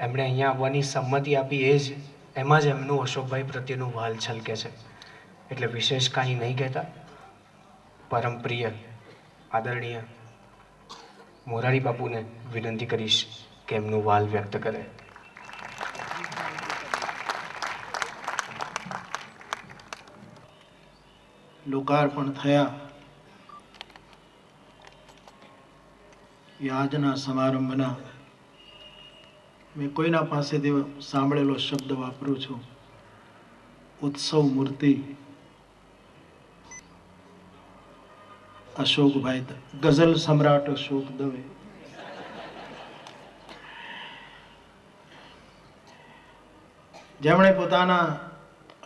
એમણે અહીંયા આવવાની સંમતિ આપી એ જ, એમાં જ એમનું અશોકભાઈ પ્રત્યેનું વાલ છલકે છે. એટલે વિશેષ કાંઈ નહીં કહેતા. પરમ પ્રિય, આદરણીય મોરારી બાપુને વિનંતી કરીશ કે એમનું વાલ વ્યક્ત કરે. લોકાર્પણ થયા. યાદના સમારંભના મેં કોઈના પાસેથી સાંભળેલો શબ્દ વાપરું છું. ઉત્સવ મૂર્તિ. અશોકભાઈ ગઝલ સમ્રાટ અશોક દવે. જેમણે પોતાના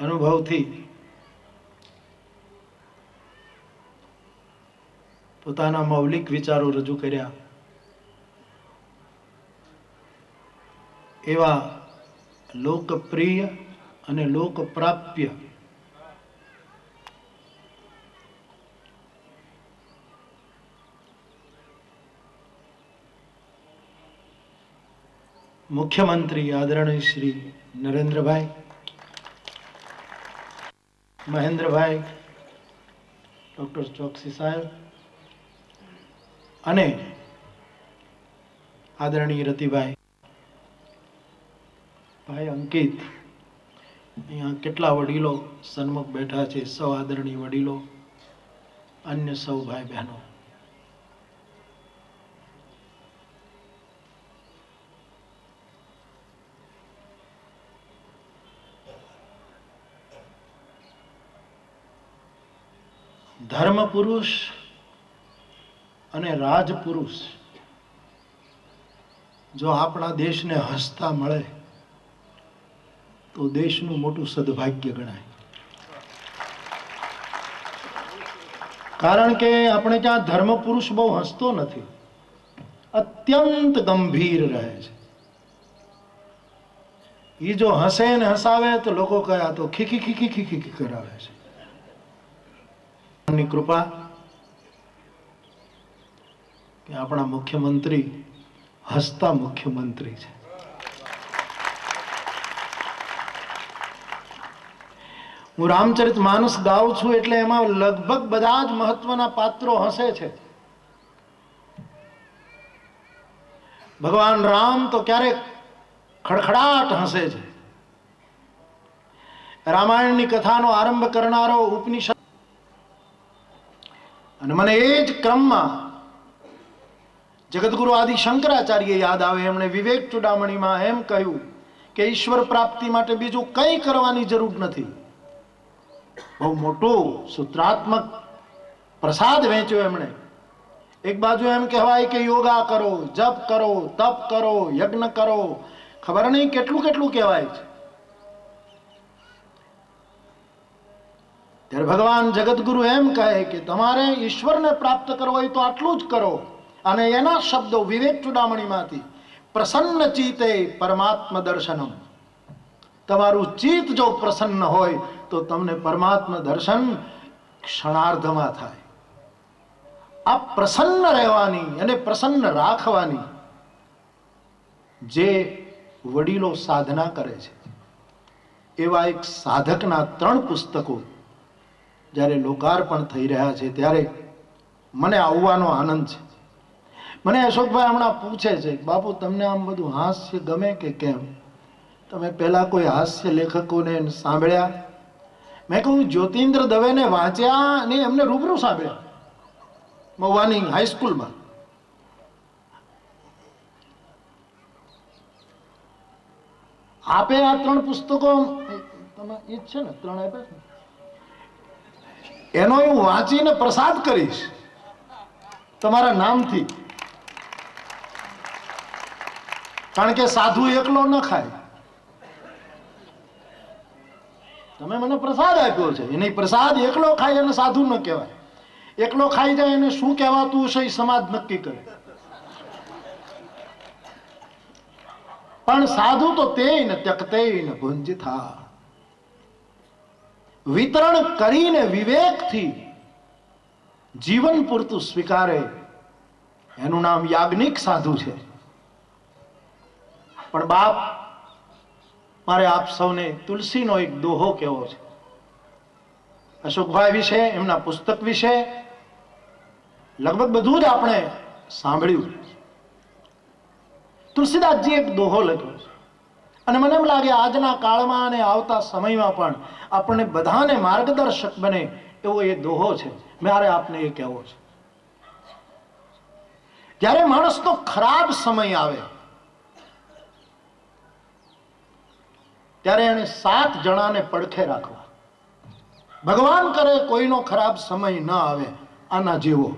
અનુભવથી પોતાના મૌલિક વિચારો રજૂ કર્યા. એવા લોકપ્રિય અને લોકપ્રાપ્ય મુખ્યમંત્રી આદરણીય શ્રી નરેન્દ્રભાઈ, મહેન્દ્રભાઈ, ડોક્ટર ચોકસી સાહેબ અને આદરણીય રતિભાઈ ભાઈ અંકિત, અહીંયા કેટલા વડીલો સન્મુખ બેઠા છે? સૌ આદરણીય વડીલો, અન્ય સૌ ભાઈ બહેનો. ધર્મ પુરુષ અને રાજપુરુષ, જો આપણા દેશને હસતા મળે તો દેશનું મોટું સદભાગ્ય ગણાય. કારણ કે આપણે ત્યાં ધર્મ પુરુષ બહુ હસતો નથી. અત્યંત ગંભીર રહે છે. એ જો હસે ને હસાવે તો લોકો કયા તો ખીખી ખીખી ખીખી ખી કરાવે છે. કૃપા કે આપણા મુખ્યમંત્રી હસતા મુખ્યમંત્રી છે. હું રામચરિત માનસ ગાઉં છું એટલે એમાં લગભગ બધા જ મહત્વના પાત્રો હસે છે. ભગવાન રામ તો ક્યારેક ખડખડાટ હસે છે. રામાયણની કથાનો આરંભ કરનારો ઉપનિષદ અને મને એ જ ક્રમમાં જગતગુરુ આદિ શંકરાચાર્ય યાદ આવે, એમણે વિવેક ચુડામણીમાં એમ કહ્યું કે ઈશ્વર પ્રાપ્તિ માટે બીજું કંઈ કરવાની જરૂર નથી. બહુ મોટો સૂત્રાત્મક પ્રસાદ વેચ્યો એમણે. એક બાજુ એમ કહેવાય કે યોગા કરો, જપ કરો, તપ કરો, યજ્ઞ કરો. ખબર નહીં કેટલું કેટલું કહેવાય છે. ત્યારે ભગવાન જગતગુરુ એમ કહે કે તમારે ઈશ્વરને પ્રાપ્ત કરવો હોય તો આટલું જ કરો. અને એના શબ્દો વિવેક ચુડામણીમાંથી, પ્રસન્ન ચિતે પરમાત્મ દર્શનમ તમારું ચિત્ત જો પ્રસન્ન હોય, તો તમને પરમાત્મા દર્શન ક્ષણાર્ધમાં થાય. આ પ્રસન્ન રહેવાની અને પ્રસન્ન રાખવાની જે વડીલો સાધના કરે છે, એવા એક સાધકના ત્રણ પુસ્તકો જ્યારે લોકાર્પણ થઈ રહ્યા છે, ત્યારે મને આવવાનો આનંદ છે. મને અશોકભાઈ હમણાં પૂછે છે, બાપુ, તમને આમ બધું હાસ્ય ગમે કે કેમ? તમે પહેલા કોઈ હાસ્ય લેખકોને સાંભળ્યા? મેં કહ્યું જ્યોતિન્દ્ર દવેને વાંચ્યા અને એમને રૂબરૂ સાંભળ્યા. મવાની હાઈસ્કૂલમાં આપે આ ત્રણ પુસ્તકો એ છે ને, ત્રણ આપ્યા એનો હું વાંચીને પ્રસાદ કરીશ. તમારા નામથી. કારણ કે સાધુ એકલો ન ખાય. તમે મને પ્રસાદ આપ્યો છે. એને પ્રસાદ એકલો ખાય એને સાધુ ન કહેવાય. એકલો ખાઈ જાય એને શું કહેવાતું હશે એ સમાજ નક્કી કરે. પણ સાધુ તો તે ને ત્યક્તે ને ભુંજિથા વિતરણ કરીને વિવેકથી જીવન પૂરતું સ્વીકારે. એનું નામ યાજ્ઞિક સાધુ છે. પણ બાપ મારે આપ સૌને તુલસીનો એક દોહો કેવો છે? અશોકભાઈ વિશે, એમના પુસ્તક વિશે, લગભગ બધું જ આપણે સાંભળ્યું. તુલસીદાસજી એક દોહો લખ્યો છે. અને મને એમ લાગે આજના કાળમાં અને આવતા સમયમાં પણ આપણને બધાને માર્ગદર્શક બને એવો એ દોહો છે. મારે આપને એ કહેવો છે. જ્યારે માણસનો ખરાબ સમય આવે ત્યારે એને સાત જણાને પડખે રાખવા. ભગવાન કરે કોઈનો ખરાબ સમય ન આવે, આના જેવો.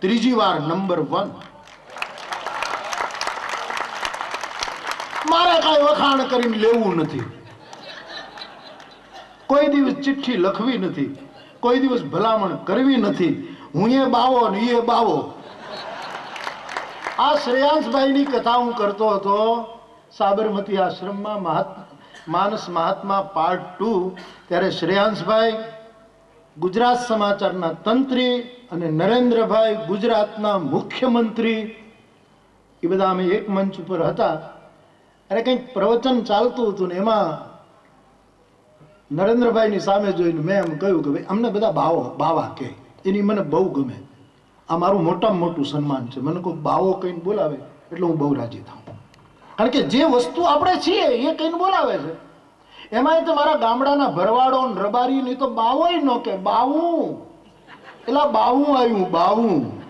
ત્રીજી વાર નંબર વન. મારે કાંઈ વખાણ કરીને લેવું નથી. કોઈ દિવસ ચિઠ્ઠી લખવી નથી, કોઈ દિવસ ભલામણ કરવી નથી. હું એ બાવો ને એ બાવો. આ શ્રેયાંશભાઈની કથા હું કરતો હતો સાબરમતી આશ્રમમાં માનસ મહાત્મા પાર્ટ ટુ ત્યારે શ્રેયાંશભાઈ ગુજરાત સમાચારના તંત્રી અને નરેન્દ્રભાઈ ગુજરાતના મુખ્યમંત્રી, એ બધા અમે એક મંચ ઉપર હતા. અને કંઈક પ્રવચન ચાલતું હતું ને એમાં નરેન્દ્રભાઈની સામે જોઈને મેં એમ કહ્યું કે ભાઈ, અમને બધા બાવો, બાવા કહે એની મને બહુ ગમે. આ મારું મોટામાં મોટું સન્માન છે. મને કોઈ બાવો કહીને બોલાવે એટલે હું બહુ રાજી થાઉં. કારણ કે જે વસ્તુ આપણે છીએ એ કહીને બોલાવે છે. એમાંય તો મારા ગામડાના ભરવાડો રબારી ની તો બાવોય નો કે, બાવું. એટલે બાવું આવ્યું બાવું.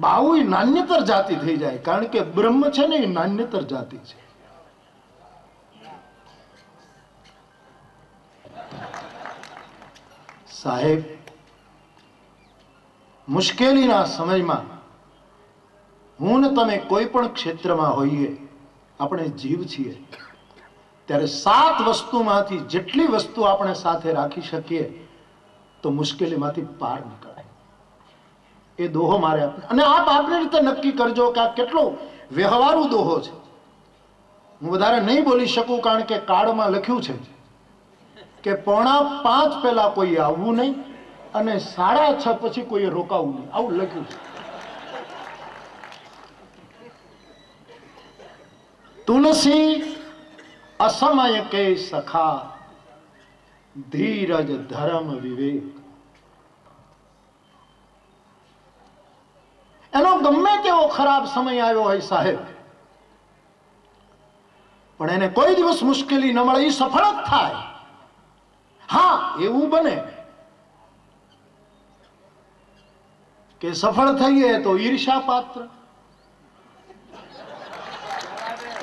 બાવું નાન્યતર જાતિ થઈ જાય, કારણ કે બ્રહ્મ છે ને એ નાન્યતર જાતિ છે. સાહેબ, મુશ્કેલીના સમયમાં હું ને તમે કોઈ પણ ક્ષેત્રમાં હોઈએ, આપણે જીવ છીએ. ત્યારે સાત વસ્તુમાંથી જેટલી વસ્તુ આપણે સાથે રાખી શકીએ, તો મુશ્કેલીમાંથી પાર નીકળાય. એ દોહો મારે આપને. અને આપ આપની રીતે નક્કી કરજો કે આ કેટલો વ્યવહારુ દોહો છે. હું વધારે નહીં બોલી શકું કારણ કે કાર્ડમાં લખ્યું છે કે પોણા પાંચ પહેલા કોઈ આવવું નહીં અને સાડા છ પછી કોઈએ રોકાવું નહીં. આવું લખ્યું છે. તુલસી અસમય કે સખા ધીરજ ધર્મ વિવેક. એનો ગમે તેવો ખરાબ સમય આવ્યો હોય સાહેબ, પણ એને કોઈ દિવસ મુશ્કેલી ન મળે, એ સફળ જ થાય. હા, એવું બને કે સફળ થઈએ તો ઈર્ષા પાત્ર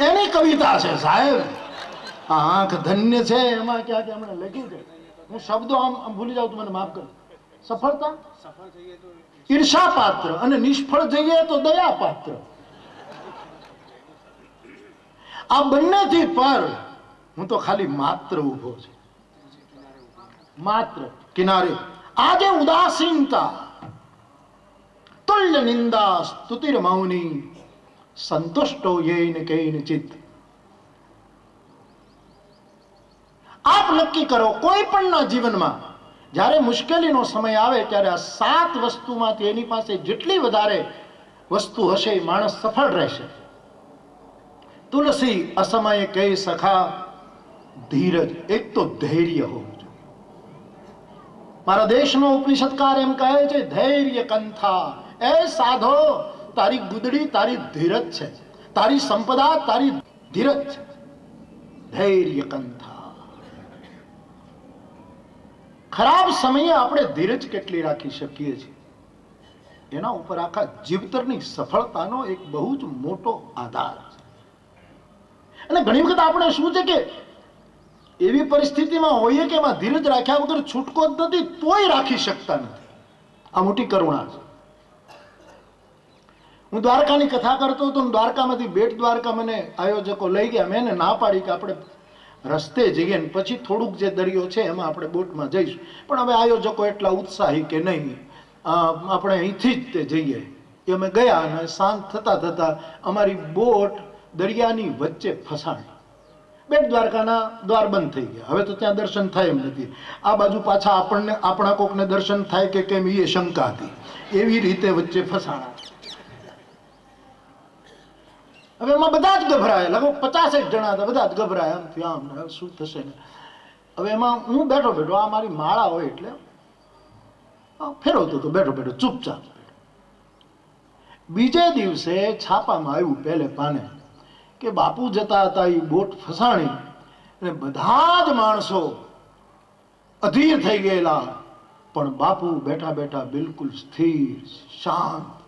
એની કવિતા છે, સાહેબ. આ આંખ ધન્ય છે, એમાં ક્યાંક એમણે લખ્યું છે. હું શબ્દો આમ ભૂલી જાઉં તો મને માફ કરો સફળતા? ઈર્ષા પાત્ર અને નિષ્ફળ જઈએ તો દયા પાત્ર. આ બંનેથી પર હું તો ખાલી માત્ર ઊભો છું. માત્ર કિનારે. આજે ઉદાસીનતા. તુલ્ય નિંદા સ્તુતિર મૌની સંતુષ્ટો યેન કૈન ચિત્ત. આપ નક્કી કરો, કોઈ પણના જીવનમાં જ્યારે મુશ્કેલીનો સમય આવે ત્યારે આ સાત વસ્તુમાંથી એની પાસે જેટલી વધારે વસ્તુ હશે માણસ સફળ રહેશે. તુલસી અસમયે કહી સખા, ધીરજ, એક તો ધૈર્ય હોવું જોઈએ. મારા દેશનો ઉપનિષદકાર એમ કહે છે, ધૈર્ય કંથા. એ સાધો તારી ગુદડી તારી ધીરજ છે. તારી સંપદા તારી ધીરજ છે. ધૈર્ય કંથા. ખરાબ સમયે આપણે ધીરજ કેટલી રાખી શકીએ છીએ? એના ઉપર આખા જીવતરની સફળતાનો એક બહુ જ મોટો આધાર છે. અને ઘણી વખત આપણે શું છે કે એવી પરિસ્થિતિમાં હોઈએ કે એમાં ધીરજ રાખ્યા વગર છૂટકો જ નથી, તોય રાખી શકતા નથી. આ મોટી કરુણા છે. હું દ્વારકાની કથા કરતો હતો દ્વારકામાંથી બેટ દ્વારકા મને આયોજકો લઈ ગયા. મેં ના પાડી કે આપણે રસ્તે જઈએ ને પછી થોડુંક જે દરિયો છે એમાં આપણે બોટમાં જઈશું. પણ હવે આયોજકો એટલા ઉત્સાહી કે નહીં. આપણે અહીંથી જ તે જઈએ. એ અમે ગયા અને શાંત થતાં થતાં અમારી બોટ દરિયાની વચ્ચે ફસાણી. બેટ દ્વારકાના દ્વાર બંધ થઈ ગયા. હવે તો ત્યાં દર્શન થાય એમ નથી. આ બાજુ પાછા આપણને, આપણા કોકને દર્શન થાય કે કેમ એ શંકા હતી. એવી રીતે વચ્ચે ફસાણા. હવે એમાં બધા જ ગભરાયા. લગભગ પચાસેક જણા હતા. બધા જ ગભરાયા. આમ થી આમ શું થશે ને? હવે એમાં હું બેઠો બેઠો, આ મારી માળા હોય એટલે ફેરવતો હતો. બેઠો બેઠો, ચૂપચાપ બીજે દિવસે છાપામાં આવ્યું પહેલે પાને કે બાપુ જતા હતા એ બોટ ફસાણી અને બધા જ માણસો અધીર થઈ ગયેલા. પણ બાપુ બેઠા બેઠા બિલકુલ સ્થિર, શાંત